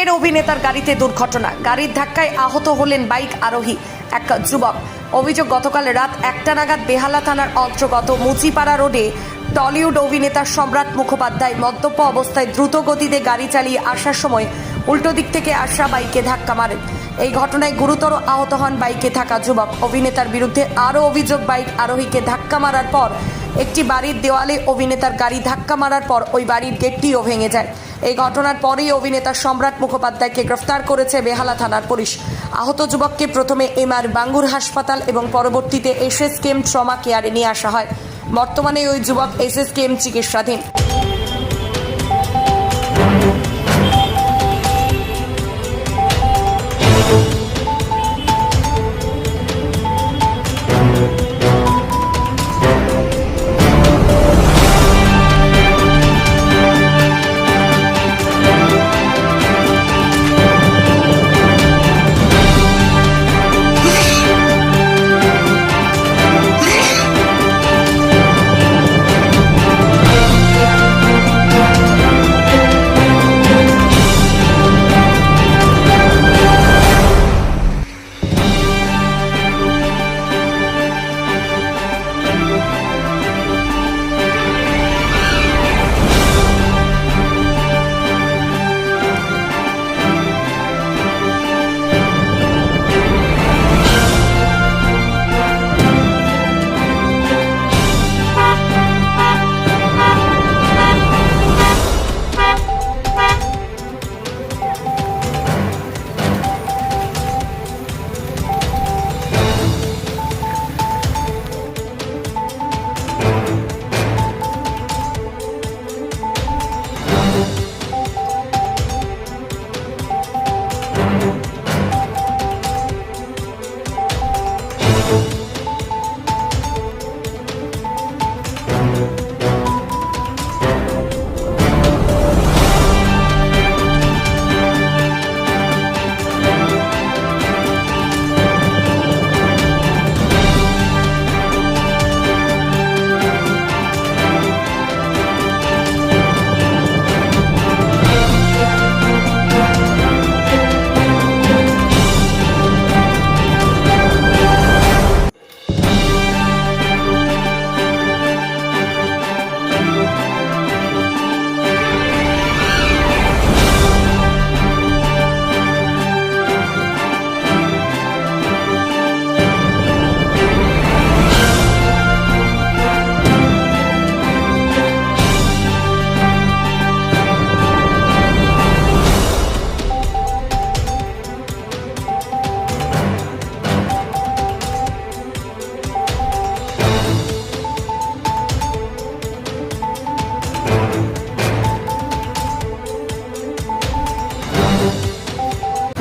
ফের অভিনেতার গাড়িতে দুর্ঘটনা। গাড়ির ধাক্কায় আহত হলেন বাইক আরোহী এক যুবক। অভিযোগ, গতকাল রাত একটা নাগাদ বেহালা থানার অন্তর্গত মুচিপাড়া রোডে টলিউড অভিনেতা সম্রাট মুখোপাধ্যায় মদ্যপ অবস্থায় দ্রুত গতিতে গাড়ি চালিয়ে আসার সময় উল্টো দিক থেকে আসা বাইকে ধাক্কা মারেন। এই ঘটনায় গুরুতর আহত হন বাইকে থাকা যুবক। অভিনেতার বিরুদ্ধে আরও অভিযোগ, বাইক আরোহীকে ধাক্কা মারার পর একটি বাড়ির দেওয়ালে অভিনেতার গাড়ি ধাক্কা মারার পর ওই বাড়ির গেটটিও ভেঙে যায়। এই ঘটনার পরেই অভিনেতা সম্রাট মুখোপাধ্যায়কে গ্রেফতার করেছে বেহালা থানার পুলিশ। আহত যুবককে প্রথমে এমআর বাঙ্গুর হাসপাতাল এবং পরবর্তীতে এসএসকেএম ট্রমা কেয়ারে নিয়ে আসা হয়। বর্তমানে ওই যুবক এসএসকেএম চিকিৎসাধীন।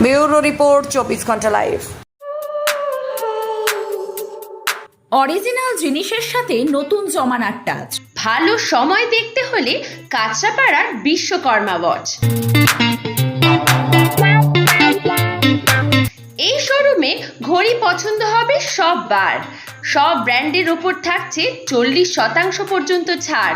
ব্যুরো রিপোর্ট চব্বিশ ঘণ্টা লাইভ অরিজিনাল জিনিসের সাথে নতুন জমানার টাচ ভালো সময় দেখতে হলে কাঁচরাপাড়ার বিশ্বকর্মা ওয়াচ এই শোরুমে ঘড়ি পছন্দ হবে সব বার সব ব্র্যান্ডের ওপর থাকছে চল্লিশ শতাংশ পর্যন্ত ছাড়।